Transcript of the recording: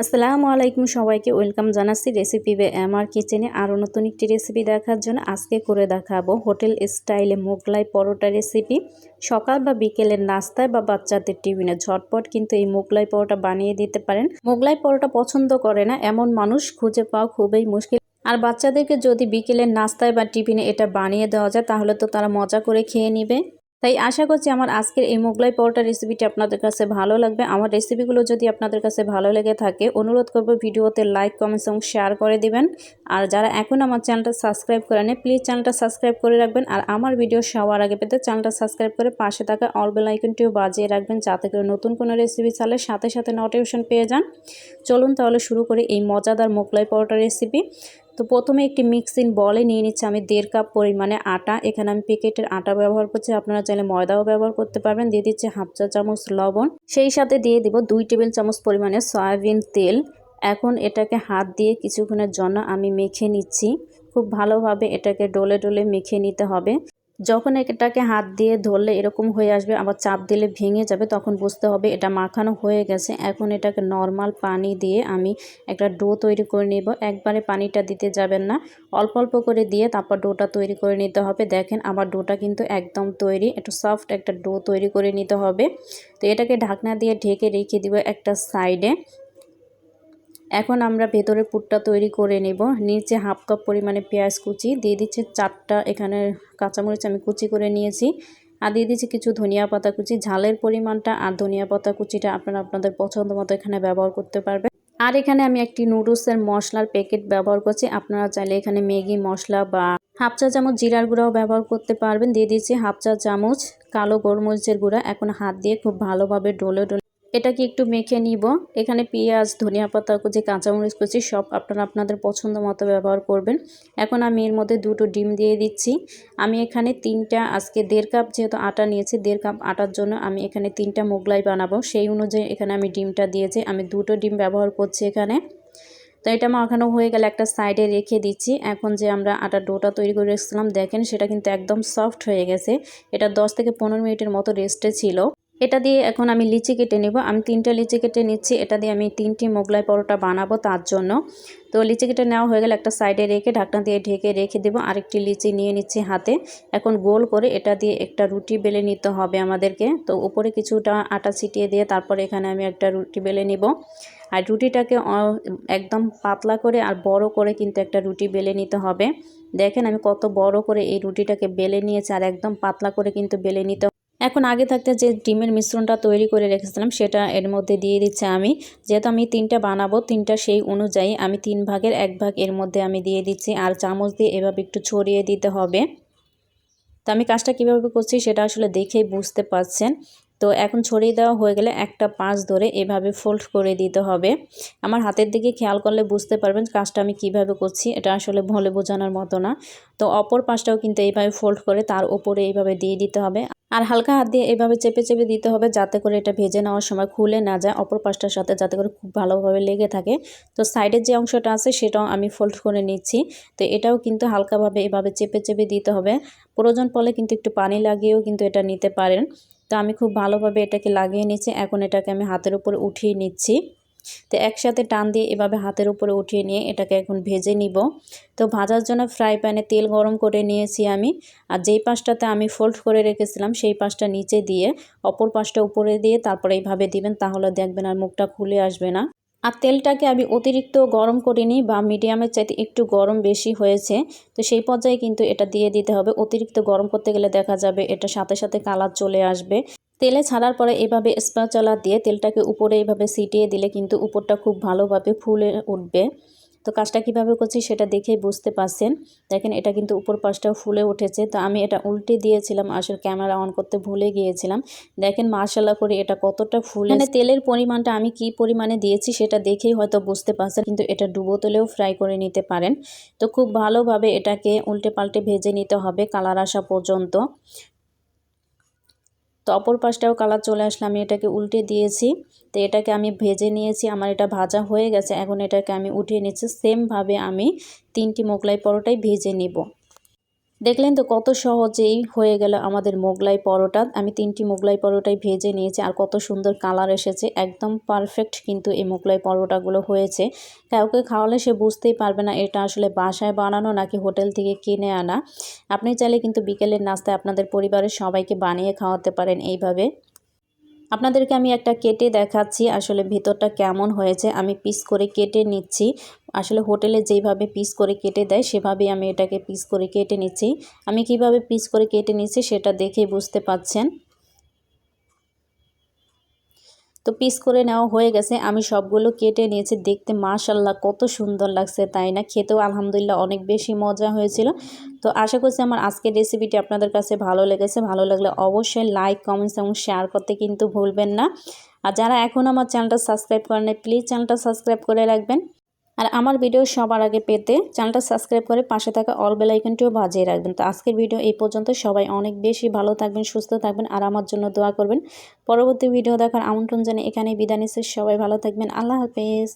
আসসালামু আলাইকুম সবাইকে, ওয়েলকাম জানাচ্ছি রেসিপি বে আমার কিচেনে আরও নতুন একটি রেসিপি দেখার জন্য আজকে করে দেখাবো হোটেল স্টাইলে মোগলাই পরোটা রেসিপি। সকাল বা বিকেলের নাস্তায় বা বাচ্চাদের টিফিনে ঝটপট কিন্তু এই মোগলাই পরোটা বানিয়ে দিতে পারেন। মোগলাই পরোটা পছন্দ করে না, এমন মানুষ খুঁজে পাওয়া খুবই মুশকিল। আর বাচ্চাদেরকে যদি বিকেলের নাস্তায় বা টিফিনে এটা বানিয়ে দেওয়া যায়, তাহলে তো তারা মজা করে খেয়ে নিবে। তাই আশা করছি আমার আজকের এই মোগলাই পরোটা রেসিপিটি আপনাদের কাছে ভালো লাগবে। আমার রেসিপিগুলো যদি আপনাদের কাছে ভালো লেগে থাকে, অনুরোধ করব ভিডিওতে লাইক কমেন্টস এবং শেয়ার করে দিবেন। আর যারা এখন আমার চ্যানেলটা সাবস্ক্রাইব করে নেয় প্লিজ চ্যানেলটা সাবস্ক্রাইব করে রাখবেন। আর আমার ভিডিও সবার আগে পেতে চ্যানেলটা সাবস্ক্রাইব করে পাশে থাকা অল বেল আইকনটিও বাজিয়ে রাখবেন, যাতে করে নতুন কোনো রেসিপি চালে সাথে সাথে নোটিফিকেশন পেয়ে যান। চলুন তাহলে শুরু করি এই মজাদার মোগলাই পরোটা রেসিপি তো প্রথমে একটি মিক্সিং বলে নিয়ে নিচ্ছি আমি দেড় কাপ পরিমাণে আটা। এখানে আমি পেকেটের আটা ব্যবহার করছি, আপনারা চাইলে ময়দাও ব্যবহার করতে পারবেন। দিয়ে দিচ্ছি হাফ চা চামচ লবণ। সেই সাথে দিয়ে দিব দুই টেবিল চামচ পরিমাণে সয়াবিন তেল। এখন এটাকে হাত দিয়ে কিছুক্ষণের জন্য আমি মেখে নিচ্ছি। খুব ভালোভাবে এটাকে ডলে ডলে মেখে নিতে হবে। যখন এটাকে হাত দিয়ে ধরলে এরকম হয়ে আসবে, আবার চাপ দিলে ভেঙে যাবে, তখন বুঝতে হবে এটা মাখানো হয়ে গেছে। এখন এটাকে নর্মাল পানি দিয়ে আমি একটা ডো তৈরি করে নিব। একবারে পানিটা দিতে যাবেন না। অল্প অল্প করে দিয়ে তারপর ডোটা তৈরি করে নিতে হবে। দেখেন আমার ডোটা কিন্তু একদম তৈরি, একটু সফট একটা ডো তৈরি করে নিতে হবে। তো এটাকে ঢাকনা দিয়ে ঢেকে রেখে দিব একটা সাইডে এখন আমরা ভেতরে পুরটা তৈরি করে নেব। নিচে হাফ কাপ পরিমাণে পেঁয়াজ কুচি, দিয়ে দিচ্ছে চারটা, এখানে কাঁচামরিচ আমি কুচি করে নিয়েছি। আর দিয়ে দিচ্ছি কিছু ধনিয়া পাতা কুচি, ঝালের পরিমাণটা আর ধনিয়া পাতা কুচিটা আপনারা আপনাদের পছন্দ মতো এখানে ব্যবহার করতে পারবেন। আর এখানে আমি একটি নুডলসের মশলার প্যাকেট ব্যবহার করছি, আপনারা চাইলে এখানে ম্যাগি মশলা বা হাফ চা চামচ জিরার গুঁড়াও ব্যবহার করতে পারবেন। দিয়ে দিচ্ছি হাফ চা চামচ কালো গোলমরিচের গুঁড়া, এখন হাত দিয়ে খুব ভালোভাবে ডলে ডলে এটাকে একটু মেখে নিব। এখানে পেঁয়াজ, ধনিয়া পাতা কুচি কাঁচামরিচ কুচি, সব আপনারা আপনাদের পছন্দ মতো ব্যবহার করবেন। এখন আমি এর মধ্যে দুটো ডিম দিয়ে দিচ্ছি। আমি এখানে তিনটা, আজকে দেড় কাপ যেহেতু আটা নিয়েছি, দেড় কাপ আটার জন্য আমি এখানে তিনটা মোগলাই বানাবো। সেই অনুযায়ী এখানে আমি ডিমটা দিয়েছি। আমি দুটো ডিম ব্যবহার করছি এখানে। তো এটা মাখানো হয়ে গেলে একটা সাইডে রেখে দিচ্ছি। এখন যে আমরা আটার ডোটা তৈরি করে রেখেছিলাম, দেখেন সেটা কিন্তু একদম সফট হয়ে গেছে। এটা দশ থেকে পনেরো মিনিটের মতো রেস্টে ছিল। এটা দিয়ে এখন আমি লিচি কেটে নেব। আমি তিনটা লিচি কেটে নিচ্ছি। এটা দিয়ে আমি তিনটি মোগলাই পরোটা বানাবো তার জন্য। তো লিচি কেটে নেওয়া হয়ে গেলে একটা সাইডে রেখে ঢাকনা দিয়ে ঢেকে রেখে দেবো। আরেকটি লিচি নিয়ে নিচ্ছি হাতে। এখন গোল করে এটা দিয়ে একটা রুটি বেলে নিতে হবে আমাদেরকে। তো উপরে কিছুটা আটা ছিটিয়ে দিয়ে তারপরে এখানে আমি একটা রুটি বেলে নিব। আর রুটিটাকে একদম পাতলা করে আর বড় করে কিন্তু একটা রুটি বেলে নিতে হবে। দেখেন আমি কত বড় করে এই রুটিটাকে বেলে নিয়েছি আর একদম পাতলা করে কিন্তু বেলে নিতে এখন আগে থাকতে যে ডিমের মিশ্রণটা তৈরি করে রেখেছিলাম, সেটা এর মধ্যে দিয়ে দিচ্ছে আমি। যেহেতু আমি তিনটা বানাবো, তিনটা সেই অনুযায়ী আমি তিন ভাগের এক ভাগ এর মধ্যে আমি দিয়ে দিচ্ছি। আর চামচ দিয়ে এভাবে একটু ছড়িয়ে দিতে হবে। তো আমি কাজটা কীভাবে করছি সেটা আসলে দেখেই বুঝতে পারছেন। তো এখন ছড়িয়ে দেওয়া হয়ে গেলে একটা পাঁচ ধরে এভাবে ফোল্ড করে দিতে হবে। আমার হাতের দিকে খেয়াল করলে বুঝতে পারবেন কাজটা আমি কীভাবে করছি, এটা আসলে ভলে বোঝানোর মতো না। তো অপর পাশটাও কিন্তু এইভাবে ফোল্ড করে তার ওপরে এইভাবে দিয়ে দিতে হবে। আর হালকা হাত দিয়ে এভাবে চেপে চেপে দিতে হবে যাতে করে এটা ভেজে নেওয়ার সময় খুলে না যায় অপর পাশটার সাথে যাতে করে খুব ভালোভাবে লেগে থাকে। তো সাইডের যে অংশটা আছে সেটাও আমি ফোল্ড করে নিচ্ছি। তো এটাও কিন্তু হালকাভাবে এভাবে চেপে চেপে দিতে হবে। প্রয়োজন পড়লে কিন্তু একটু পানি লাগিয়েও কিন্তু এটা নিতে পারেন। তো আমি খুব ভালোভাবে এটাকে লাগিয়ে নিচ্ছি। এখন এটাকে আমি হাতের উপরে উঠিয়ে নিচ্ছি। তো একসাথে টান দিয়ে এভাবে হাতের উপরে উঠিয়ে নিয়ে এটাকে এখন ভেজে নিব। তো ভাজার জন্য ফ্রাই প্যানে তেল গরম করে নিয়েছি আমি। আর যেই পাশটাতে আমি ফোল্ড করে রেখেছিলাম, সেই পাশটা নিচে দিয়ে, অপর পাশটা উপরে দিয়ে তারপরে এইভাবে দিবেন তাহলে দেখবেন আর মুখটা খুলে আসবে না। আর তেলটাকে আমি অতিরিক্ত গরম করিনি বা মিডিয়ামের চাইতে একটু গরম বেশি হয়েছে। তো সেই পর্যায়ে কিন্তু এটা দিয়ে দিতে হবে। অতিরিক্ত গরম করতে গেলে দেখা যাবে এটা সাথে সাথে কালার চলে আসবে। তেলে ছাড়ার পরে এভাবে স্প্যাচলা দিয়ে তেলটাকে উপরে এভাবে সিটিয়ে দিলে কিন্তু উপরটা খুব ভালোভাবে ফুলে উঠবে। তো কাজটা কীভাবে করছি সেটা দেখেই বুঝতে পারছেন। দেখেন এটা কিন্তু উপর পাশটাও ফুলে উঠেছে। তো আমি এটা উল্টে দিয়েছিলাম আসলে ক্যামেরা অন করতে ভুলে গিয়েছিলাম। দেখেন মার্শাল্লা করে এটা কতটা ফুলে মানে তেলের পরিমাণটা আমি কি পরিমাণে দিয়েছি সেটা দেখেই হয়তো বুঝতে পারছেন কিন্তু এটা ডুবো তেলেও ফ্রাই করে নিতে পারেন। তো খুব ভালোভাবে এটাকে উল্টে পাল্টে ভেজে নিতে হবে কালার আসা পর্যন্ত। তো অপর পাশটাও কালার চলে আসলে, আমি এটাকে উল্টে দিয়েছি। তো এটাকে আমি ভেজে নিয়েছি, আমার এটা ভাজা হয়ে গেছে, এখন এটাকে আমি উঠিয়ে নিচ্ছি। সেমভাবে আমি তিনটি মোগলাই পরোটাই ভেজে নিব। দেখলেন তো কত সহজেই হয়ে গেল আমাদের মোগলাই পরোটা। আমি তিনটি মোগলাই পরোটাই ভেজে নিয়েছি আর কত সুন্দর কালার এসেছে। একদম পারফেক্ট কিন্তু এই মোগলাই পরোটাগুলো হয়েছে। কাউকে খাওয়ালে সে বুঝতেই পারবে না এটা আসলে বাসায় বানানো নাকি হোটেল থেকে কিনে আনা। আপনি চাইলে কিন্তু বিকেলের নাস্তায় আপনাদের পরিবারের সবাইকে বানিয়ে খাওয়াতে পারেন এইভাবে। আপনাদেরকে আমি একটা কেটে দেখাচ্ছি আসলে ভেতরটা কেমন হয়েছে। আমি পিস করে কেটে নিচ্ছি। আসলে হোটেলে যেভাবে পিস করে কেটে দেয়, সেভাবেই আমি এটাকে পিস করে কেটে নিচ্ছি। আমি কীভাবে পিস করে কেটে নিচ্ছি সেটা দেখে বুঝতে পাচ্ছেন? তো পিস করে নেওয়া হয়ে গেছে। আমি সবগুলো কেটে নিয়েছি। দেখতে মাশাল্লাহ কত সুন্দর লাগছে, তাই না? খেতেও আলহামদুলিল্লাহ অনেক বেশি মজা হয়েছিল। তো আশা করছি আমার আজকের রেসিপিটি আপনাদের কাছে ভালো লেগেছে। ভালো লাগলে অবশ্যই লাইক কমেন্টস এবং শেয়ার করতে কিন্তু ভুলবেন না। আর যারা এখন আমার চ্যানেলটা সাবস্ক্রাইব করেন প্লিজ চ্যানেলটা সাবস্ক্রাইব করে রাখবেন। আর আমার ভিডিও সবার আগে পেতে চ্যানেলটা সাবস্ক্রাইব করে পাশে থাকা অল বেল আইকনটিও বাজিয়ে রাখবেন। তো আজকের ভিডিও এই পর্যন্ত। সবাই অনেক বেশি ভালো থাকবেন, সুস্থ থাকবেন আর আমার জন্য দোয়া করবেন। পরবর্তী ভিডিও দেখার আমন্ত্রণ জানিয়ে এখানে বিদায় নিচ্ছে। সবাই ভালো থাকবেন। আল্লাহ হাফেজ।